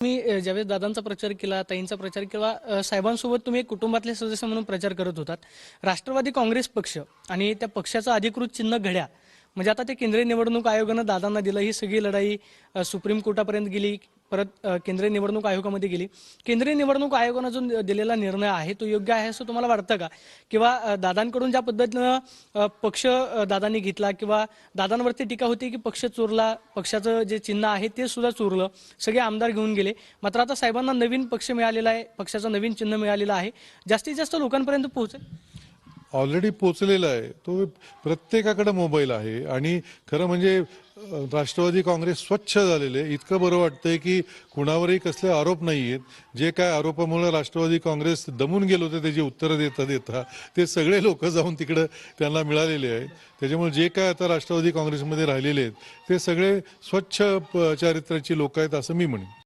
तुम्ही ज्यावेळेस दादांचा प्रचार केला ताईंचा प्रचार केला साहेबांसोबत तुम्ही कुटुंबातले सदस्य म्हणून प्रचार करत होतात. राष्ट्रवादी काँग्रेस पक्ष आणि त्या पक्षाचं अधिकृत चिन्ह घड्या म्हणजे आता ते केंद्रीय निवडणूक आयोगानं दादांना दिलं ही सगळी लढाई सुप्रीम कोर्टापर्यंत गेली परत केंद्रीय निवडणूक आयोगामध्ये गेली. केंद्रीय निवडणूक आयोगानं जो दिलेला निर्णय आहे तो योग्य आहे असं तुम्हाला वाटतं का? किंवा दादांकडून ज्या पद्धतीनं पक्ष दादांनी घेतला किंवा दादांवरती टीका होती की पक्ष चोरला पक्षाचं जे चिन्ह आहे ते सुद्धा चोरलं सगळे आमदार घेऊन गेले. मात्र आता साहेबांना नवीन पक्ष मिळालेला आहे पक्षाचं नवीन चिन्ह मिळालेलं आहे. जास्तीत जास्त लोकांपर्यंत पोहोचेल? ऑलरेडी पोचलेला आहे. तो प्रत्येकाकडे मोबाईल आहे आणि खरं म्हणजे राष्ट्रवादी काँग्रेस स्वच्छ झालेले आहे. इतकं बरं वाटतंय की कुणावरही कसले आरोप नाही आहेत जे काय आरोपामुळे राष्ट्रवादी काँग्रेस दमून गेलो होते त्याची उत्तरं देता देता ते सगळे लोक जाऊन तिकडं त्यांना मिळालेले आहेत त्याच्यामुळे जे काय आता राष्ट्रवादी काँग्रेसमध्ये राहिलेले आहेत ते सगळे स्वच्छ प- चारित्र्याची लोक आहेत असं मी म्हणेन.